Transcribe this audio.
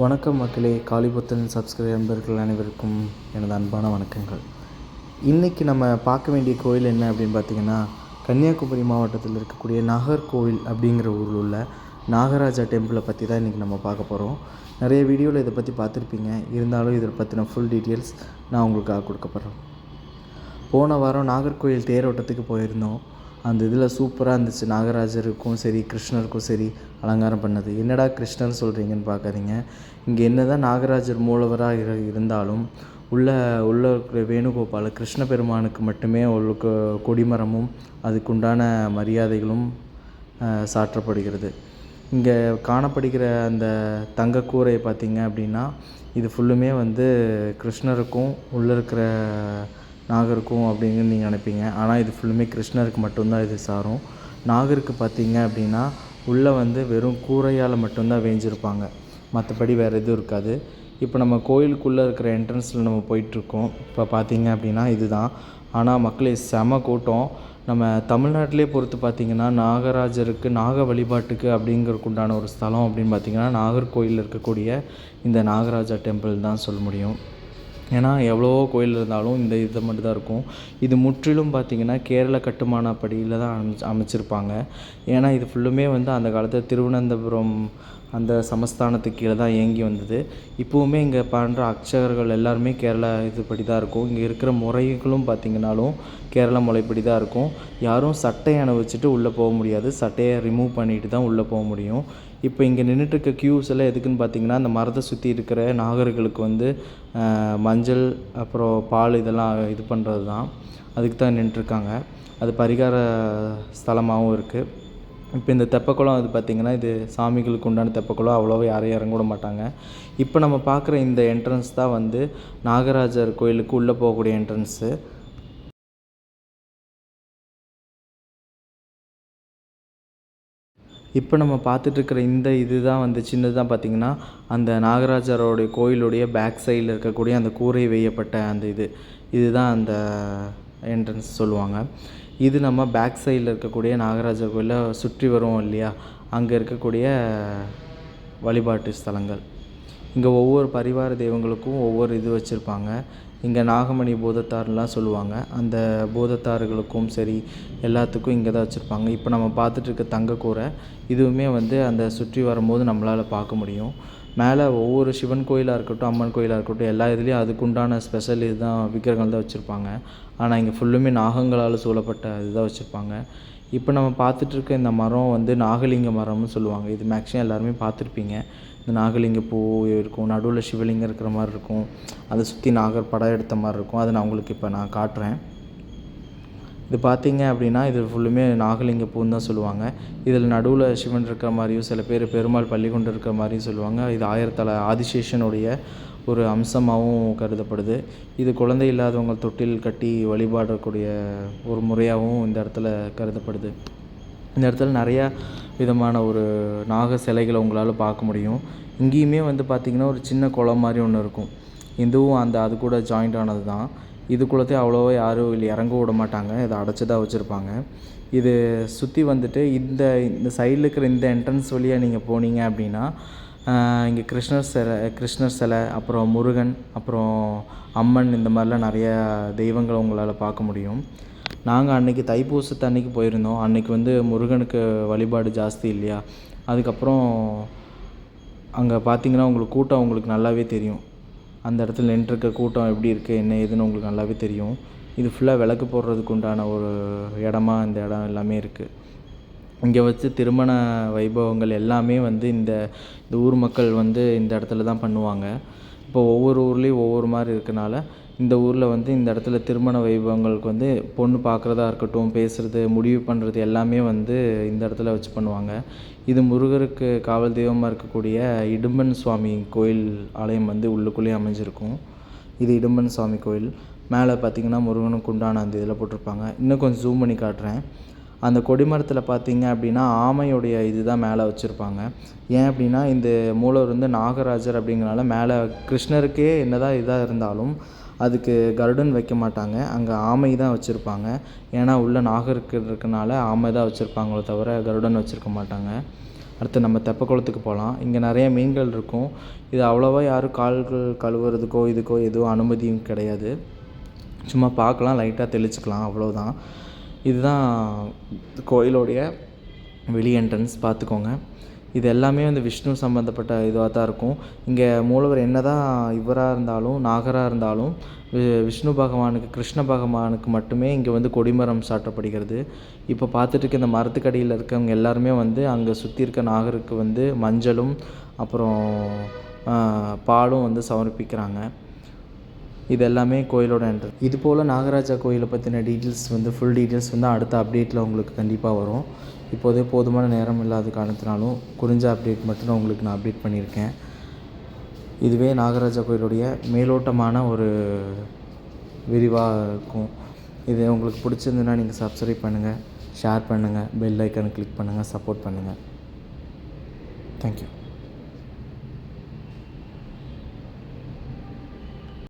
வணக்கம் மக்களே காளிபுத்தன் சப்ஸ்கிரைபர் நண்பர்கள் அனைவருக்கும் எனது அன்பான வணக்கங்கள். இன்றைக்கி நம்ம பார்க்க வேண்டிய கோயில் என்ன அப்படின்னு பார்த்தீங்கன்னா கன்னியாகுமரி மாவட்டத்தில் இருக்கக்கூடிய நாகர்கோவில் அப்படிங்கிற ஊரில் உள்ள நாகராஜா டெம்பிளை பற்றி தான் இன்றைக்கி நம்ம பார்க்க போகிறோம் நிறைய வீடியோவில் இதை பற்றி பார்த்துருப்பீங்க. இருந்தாலும் இதை பற்றின ஃபுல் டீட்டெயில்ஸ் நான் உங்களுக்காக கொடுக்கப்படுறேன் போன வாரம் நாகர்கோவில் தேரோட்டத்துக்கு போயிருந்தோம். அந்த இதில் சூப்பராக இருந்துச்சு. நாகராஜருக்கும் சரி கிருஷ்ணருக்கும் சரி அலங்காரம் பண்ணது. என்னடா கிருஷ்ணர் சொல்கிறீங்கன்னு பார்க்காதீங்க. இங்கே என்ன தான் நாகராஜர் மூலவராக இருந்தாலும் உள்ள உள்ள இருக்கிற வேணுகோபால கிருஷ்ண பெருமானுக்கு மட்டுமே உள்ள கொ- கொடிமரமும் அதுக்குண்டான மரியாதைகளும் சாற்றப்படுகிறது. இங்கே காணப்படுகிற அந்த தங்க கூரை பார்த்தீங்க அப்படின்னா இது ஃபுல்லுமே வந்து கிருஷ்ணருக்கும் உள்ளே இருக்கிற நாகருக்கும் அப்படின்னு நீங்கள் நினைப்பீங்க. ஆனால் இது ஃபுல்லுமே கிருஷ்ணருக்கு மட்டும்தான் இது சாரும். நாகருக்கு பார்த்தீங்க அப்படின்னா உள்ளே வந்து வெறும் கூரையால் மட்டும்தான் வேஞ்சிருப்பாங்க. மற்றபடி வேறு எதுவும் இருக்காது. இப்போ நம்ம கோயிலுக்குள்ளே இருக்கிற என்ட்ரன்ஸில் நம்ம போயிட்டுருக்கோம். இப்போ பார்த்தீங்க அப்படின்னா இதுதான். ஆனால் மக்களே செம கூட்டம். நம்ம தமிழ்நாட்டிலே பொறுத்து பார்த்தீங்கன்னா நாகராஜருக்கு நாக வழிபாட்டுக்கு அப்படிங்கிறதுக்கு உண்டான ஒரு ஸ்தலம் அப்படின்னு பார்த்தீங்கன்னா நாகர்கோயிலில் இருக்கக்கூடிய இந்த நாகராஜா டெம்பிள் தான் சொல்ல முடியும். ஏன்னா எவ்வளவோ கோயில் இருந்தாலும் இந்த இதை மட்டும் தான் இருக்கும். இது முற்றிலும் பார்த்திங்கன்னா கேரள கட்டுமானப்படியில் தான் அமைச் அமைச்சிருப்பாங்க. ஏன்னா இது ஃபுல்லுமே வந்து அந்த காலத்தில் திருவனந்தபுரம் அந்த சமஸ்தானத்துக்கு கீழே தான் இயங்கி வந்தது. இப்போவுமே இங்கே பண்ணுற அர்ச்சகர்கள் எல்லாருமே கேரளா இதுபடி தான் இருக்கும். இங்கே இருக்கிற முறைகளும் பார்த்திங்கனாலும் கேரளா முறைப்படி தான் இருக்கும். யாரும் சட்டையை அணிவிச்சிட்டு உள்ளே போக முடியாது. சட்டையை ரிமூவ் பண்ணிட்டு தான் உள்ளே போக முடியும். இப்போ இங்கே நின்றுட்டுருக்க க்யூஸ் எல்லாம் எதுக்குன்னு பார்த்தீங்கன்னா அந்த மரத்தை சுற்றி இருக்கிற நாகர்களுக்கு வந்து மஞ்சள் அப்புறம் பால் இதெல்லாம் இது பண்ணுறது தான் அதுக்கு தான் நின்றுருக்காங்க அது பரிகார ஸ்தலமாகவும் இருக்குது இப்போ இந்த தெப்பக்குளம் அது பார்த்திங்கன்னா இது சாமிகளுக்கு உண்டான தெப்பக்குளம். அவ்வளோவா யாரையும் இறங்க மாட்டாங்க. இப்போ நம்ம பார்க்குற இந்த என்ட்ரன்ஸ் தான் வந்து நாகராஜர் கோயிலுக்கு உள்ளே போகக்கூடிய என்ட்ரன்ஸு இப்போ நம்ம பார்த்துட்ருக்கிற இந்த இது தான் வந்து சின்னதாக பார்த்தீங்கன்னா அந்த நாகராஜரோடைய கோயிலுடைய பேக் சைடில் இருக்கக்கூடிய அந்த கூரை வேயப்பட்ட அந்த இது. இதுதான் அந்த என்ட்ரன்ஸ் சொல்லுவாங்க. இது நம்ம பேக் சைடில் இருக்கக்கூடிய நாகராஜர் கோயிலை சுற்றி வருவோம் இல்லையா? அங்கே இருக்கக்கூடிய வழிபாட்டு ஸ்தலங்கள். இங்கே ஒவ்வொரு பரிவார தெய்வங்களுக்கும் ஒவ்வொரு இது வச்சுருப்பாங்க. இங்கே நாகமணி பூதத்தார்லாம் சொல்லுவாங்க. அந்த பூதத்தார்களுக்கும் சரி எல்லாத்துக்கும் இங்கே தான் வச்சுருப்பாங்க. இப்போ நம்ம பார்த்துட்டு இருக்க தங்கக்கூரை இதுவுமே வந்து அந்த சுற்றி வரும்போது நம்மளால் பார்க்க முடியும். மேலே ஒவ்வொரு சிவன் கோயிலாக இருக்கட்டும் அம்மன் கோயிலாக இருக்கட்டும் எல்லா இதுலேயும் அதுக்குண்டான ஸ்பெஷல் இதுதான் விக்கிரகங்கள் தான் வச்சுருப்பாங்க. ஆனால் இங்கே ஃபுல்லுமே நாகங்களால் சூழப்பட்ட இதுதான் வச்சுருப்பாங்க. இப்போ நம்ம பார்த்துட்ருக்க இந்த மரம் வந்து நாகலிங்க மரம்னு சொல்லுவாங்க. இது மேக்ஸிமம் எல்லாருமே பார்த்துருப்பீங்க. இந்த நாகலிங்க பூ இருக்கும் நடுவில் சிவலிங்கம் இருக்கிற மாதிரி இருக்கும். அதை சுற்றி நாகர் படம் எடுத்த மாதிரி இருக்கும். அதை நான் உங்களுக்கு இப்போ நான் காட்டுறேன். இது பார்த்தீங்க அப்படின்னா இது ஃபுல்லுமே நாகலிங்க பூன்னு தான் சொல்லுவாங்க. இதில் நடுவில் சிவன் இருக்கிற மாதிரியும் சில பேர் பெருமாள் பள்ளி கொண்டு இருக்கிற மாதிரியும் சொல்லுவாங்க. இது ஆயிரத்தலை ஆதிசேஷனுடைய ஒரு அம்சமாகவும் கருதப்படுது. இது குழந்தை இல்லாதவங்க தொட்டில் கட்டி வழிபாடக்கூடிய ஒரு முறையாகவும் இந்த இடத்துல கருதப்படுது. இந்த இடத்துல நிறையா விதமான ஒரு நாக சிலைகளை உங்களால் பார்க்க முடியும். இங்கேயுமே வந்து பார்த்திங்கன்னா ஒரு சின்ன குளம் மாதிரி ஒன்று இருக்கும். இதுவும் அந்த அது கூட ஜாயிண்ட் ஆனது தான் இதுக்குள்ளத்தையும் அவ்வளோவா யாரும் இல்லை இறங்க விட மாட்டாங்க. இதை அடைச்சி தான் வச்சுருப்பாங்க. இது சுற்றி வந்துட்டு இந்த இந்த சைடில் இருக்கிற இந்த என்ட்ரன்ஸ் வழியாக நீங்கள் போனீங்க அப்படின்னா இங்கே கிருஷ்ணர் சிலை கிருஷ்ணர் சிலை அப்புறம் முருகன் அப்புறம் அம்மன் இந்த மாதிரிலாம் நிறையா தெய்வங்களை உங்களால் பார்க்க முடியும். நாங்கள் அன்றைக்கி தைப்பூசத்து அன்னைக்கு போயிருந்தோம். அன்னைக்கு வந்து முருகனுக்கு வழிபாடு ஜாஸ்தி இல்லையா? அதுக்கப்புறம் அங்கே பார்த்தீங்கன்னா உங்களுக்கு கூட்டம் உங்களுக்கு நல்லாவே தெரியும். அந்த இடத்துல நின்றுருக்க கூட்டம் எப்படி இருக்குது என்ன ஏதுன்னு உங்களுக்கு நல்லாவே தெரியும். இது ஃபுல்லாக விளக்கு போடுறதுக்கு உண்டான ஒரு இடமா இந்த இடம் எல்லாமே இருக்குது இங்கே வச்சு திருமண வைபவங்கள் எல்லாமே வந்து இந்த இந்த ஊர் மக்கள் வந்து இந்த இடத்துல தான் பண்ணுவாங்க. இப்போ ஒவ்வொரு ஊர்லேயும் ஒவ்வொரு மாதிரி இருக்கனால இந்த ஊரில் வந்து இந்த இடத்துல திருமண வைபவங்களுக்கு வந்து பொண்ணு பார்க்குறதா இருக்கட்டும் பேசுகிறது முடிவு பண்ணுறது எல்லாமே வந்து இந்த இடத்துல வச்சு பண்ணுவாங்க. இது முருகருக்கு காவல் தெய்வமாக இருக்கக்கூடிய இடும்பன் சுவாமி கோயில் ஆலயம் வந்து உள்ளுக்குள்ளேயே அமைஞ்சிருக்கும். இது இடும்பன் சுவாமி கோயில். மேலே பார்த்தீங்கன்னா முருகனுக்கு உண்டான அந்த இதில் போட்டிருப்பாங்க. இன்னும் கொஞ்சம் ஜூம் பண்ணி காட்டுறேன். அந்த கொடிமரத்தில் பார்த்திங்க அப்படின்னா ஆமையுடைய இது தான் மேலே வச்சுருப்பாங்க. ஏன் அப்படின்னா இந்த மூலவர் வந்து நாகராஜர் அப்படிங்கிறனால மேலே கிருஷ்ணருக்கே என்னதான் இதாக இருந்தாலும் அதுக்கு கருடன் வைக்க மாட்டாங்க. அங்கே ஆமை தான் வச்சுருப்பாங்க. ஏன்னா உள்ள நாகருக்கு இருக்கனால ஆமை தான் வச்சுருப்பாங்களே தவிர கருடன் வச்சுருக்க மாட்டாங்க. அடுத்து நம்ம தெப்பக்குளத்துக்கு போகலாம் இங்கே நிறைய மீன்கள் இருக்கும். இது அவ்வளோவா யாரும் கால்கள் கழுவுறதுக்கோ இதுக்கோ எதுவும் அனுமதியும் கிடையாது. சும்மா பார்க்கலாம் லைட்டாக தெளிச்சுக்கலாம். அவ்வளோதான் இதுதான் கோயிலோடைய வெளி என்ட்ரன்ஸ் பார்த்துக்கோங்க. இது எல்லாமே வந்து விஷ்ணு சம்மந்தப்பட்ட இதுவாக தான் இருக்கும். இங்கே மூலவர் என்ன தான் இவராக இருந்தாலும் நாகராக இருந்தாலும் வி- விஷ்ணு பகவானுக்கு கிருஷ்ண பகவானுக்கு மட்டுமே இங்கே வந்து கொடிமரம் சாட்டப்படுகிறது இப்போ பார்த்துட்டு இந்த மரத்துக்கடியில் இருக்கவங்க எல்லாருமே வந்து அங்கே சுற்றி இருக்க நாகருக்கு வந்து மஞ்சளும் அப்புறம் பாலும் வந்து சமர்ப்பிக்கிறாங்க. இது எல்லாமே கோயிலோட என்ட்ரன் இது போல் நாகராஜா கோயிலை பற்றின டீட்டெயில்ஸ் வந்து ஃபுல் டீட்டெயில்ஸ் வந்து அடுத்த அப்டேட்டில் உங்களுக்கு கண்டிப்பாக வரும். இப்போதே போதுமான நேரம் இல்லாத காரணத்தினாலும் குறிஞ்ச அப்டேட் மட்டும் நான் உங்களுக்கு நான் அப்டேட் பண்ணியிருக்கேன். இதுவே நாகராஜா கோயிலுடைய மேலோட்டமான ஒரு விரிவாக இருக்கும். இது உங்களுக்கு பிடிச்சிருந்துன்னா நீங்கள் சப்ஸ்கிரைப் பண்ணுங்கள் ஷேர் பண்ணுங்கள் பெல் ஐக்கனை கிளிக் பண்ணுங்கள் சப்போர்ட் பண்ணுங்கள் தேங்க்யூ